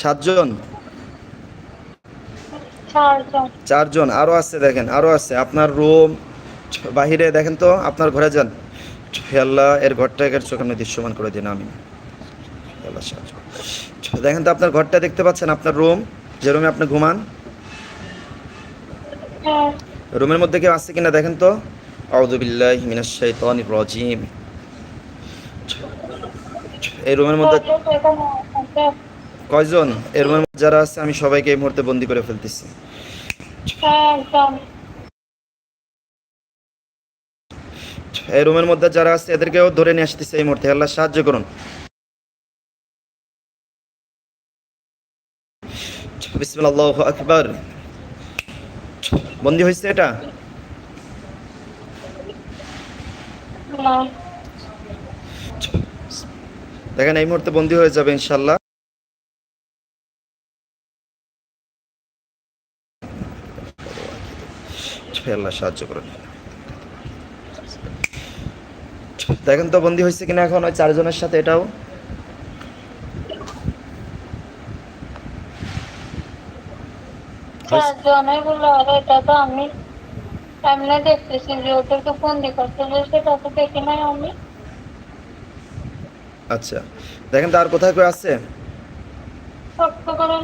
সাতজন? চারজন। আরও আছে দেখেন আরও আছে। আপনার রুম বাহিরে দেখেন তো আপনার ঘরে যান। আল্লাহ এর ঘরটা এর চোখের দৃশ্যমান করে দিন আমি আল্লাহ সাহায্য দেখেন তো আপনার ঘরটা দেখতে পাচ্ছেন আপনার রুম যে রুমে আপনি ঘুমান? হ্যাঁ। রুমের মধ্যে কেউ আছে কিনা দেখেন তো? আউদুবিল্লাহ মিনাশ শাইতানির রাজিম। এই রুমের মধ্যে আছে। কয়জন? এর মধ্যে যারা আছে আমি সবাইকে এই মুহূর্তে বন্দি করে ফেলতেছি। এই রুমের মধ্যে যারা আছে এদেরকেও ধরে নিয়ে আসতেছে এই মুহূর্তে। আল্লাহ সাহায্য করুন। বিসমিল্লাহ আল্লাহু আকবার। বন্দি হয়েছে এটা? দেখেন এই মুহূর্তে বন্দি হয়ে যাবে ইনশাল্লাহ আল্লাহ সাহায্য করুন। দেখেন তো বন্দি হয়েছে কিনা এখন ওই চারজনের সাথে এটাও। আরে এটা তো আমি দেখতেছি যে ওদেরকে ফোন দিয়ে দেখি নাই আমি। আচ্ছা দেখেন তো আর কোথায় কেউ আছে? শক্ত করে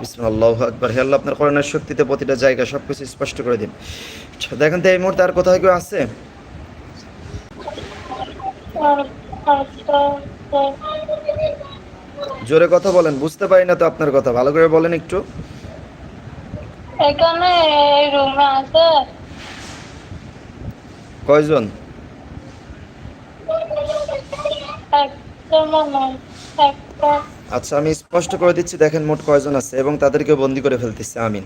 বিসমিল্লাহ আকবার। হে আল্লাহ আপনার করোনার শক্তিতে প্রতিটা জায়গা সব কিছু স্পষ্ট করে দিন। দেখেন তো এই মুহূর্তে আর কোথায় কেউ আছে? জোরে কথা বলেন বুঝতে পারি না তো আপনার কথা। ভালো করে বলেন একটু। এখানে এই রুমে আছে। কয়জন? একটা আচ্ছা আমি স্পষ্ট করে দিচ্ছি, দেখেন মোট কয়জন আছে এবং তাদেরকে বন্দি করে ফেলতেছি, আমিন।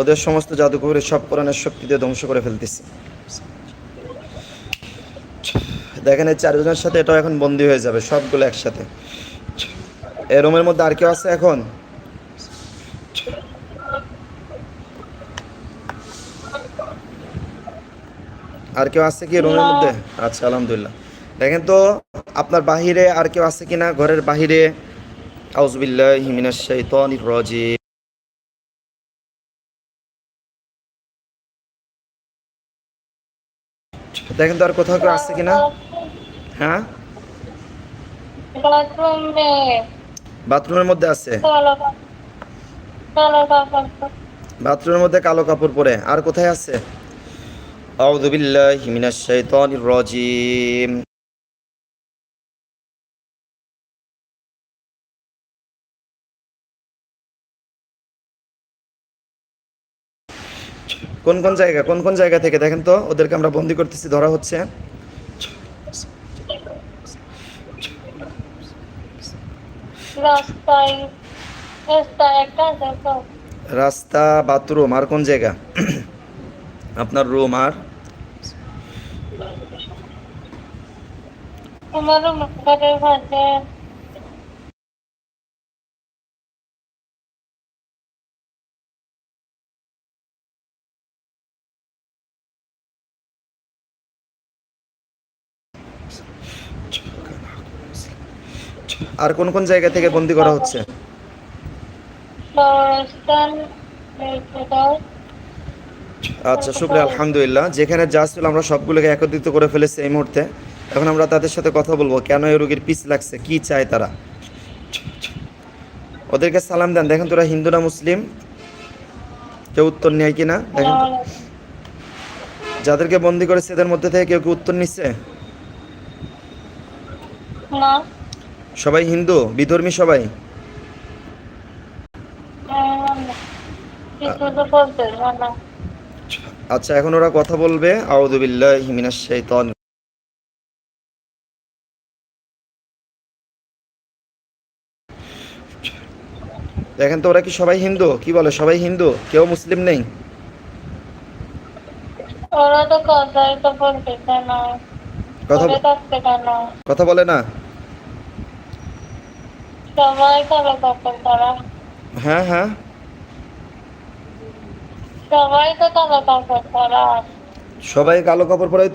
ওদের সমস্ত জাদুঘরে সব কোরআনের শক্তি দিয়ে ধ্বংস করে ফেলতেছি। দেখেন এই চারজনের সাথে এটাও এখন বন্দি হয়ে যাবে, সবগুলো একসাথে। এ রুমের মধ্যে আর কেউ আছে এখন? আর কেউ আছে কি রুমের মধ্যে? আচ্ছা আলহামদুলিল্লাহ। দেখেন তো আপনার বাহিরে আর কেউ আছে কিনা? ঘরের বাহিরে? আউজবিল্লাহ রাজিম। দেখেন তো আর কোথাও কেউ আছে কিনা? হ্যাঁ? বাথরুমের মধ্যে আছে? বাথরুমের মধ্যে কালো কাপড় পরে। আর কোথায় আছে? আউযু বিল্লাহি মিনাশ শাইতানির রাজিম। কোন কোন জায়গা কোন কোন জায়গা থেকে? দেখেন তো ওদেরকে আমরা বন্দি করতেছি ধরা হচ্ছে। রাস্তা বাথরুম আর কোন জায়গা? আপনার রুম আর? তোমার মুখের আর কোন কোন জায়গা থেকে বন্দি করা হচ্ছে? আচ্ছা শুক্রিয়া আলহামদুলিল্লাহ। যেখানে যা ছিল আমরা সবগুলোকে একত্রিত করে ফেলেছি এই মুহূর্তে। এখন আমরা তাদের সাথে কথা বলব। কেন এই রোগীর পিছ লাগছে? কি চায় তারা? ওদেরকে সালাম দেন। দেখেন তোরা হিন্দু না মুসলিম? কেউ উত্তর নেয় কিনা? দেখেন যাদেরকে বন্দি করেছে এদের মধ্যে থেকে কেউ কি উত্তর নিচ্ছে? না। সবাই হিন্দু বিধর্মী সবাই? আচ্ছা এখন ওরা কথা বলবে। আউদুবিল্লাহি মিনাশ শাইতান দেখেন তো ওরা কি সবাই হিন্দু? কি বলে সবাই হিন্দু? কেউ মুসলিম নেই? কথা বলে না? সবাই কালো কাপড় পরা হ্যাঁ হ্যাঁ। সবাই তো কালো কাপড় পরা। সবাই কালো কাপড় পরাই তো।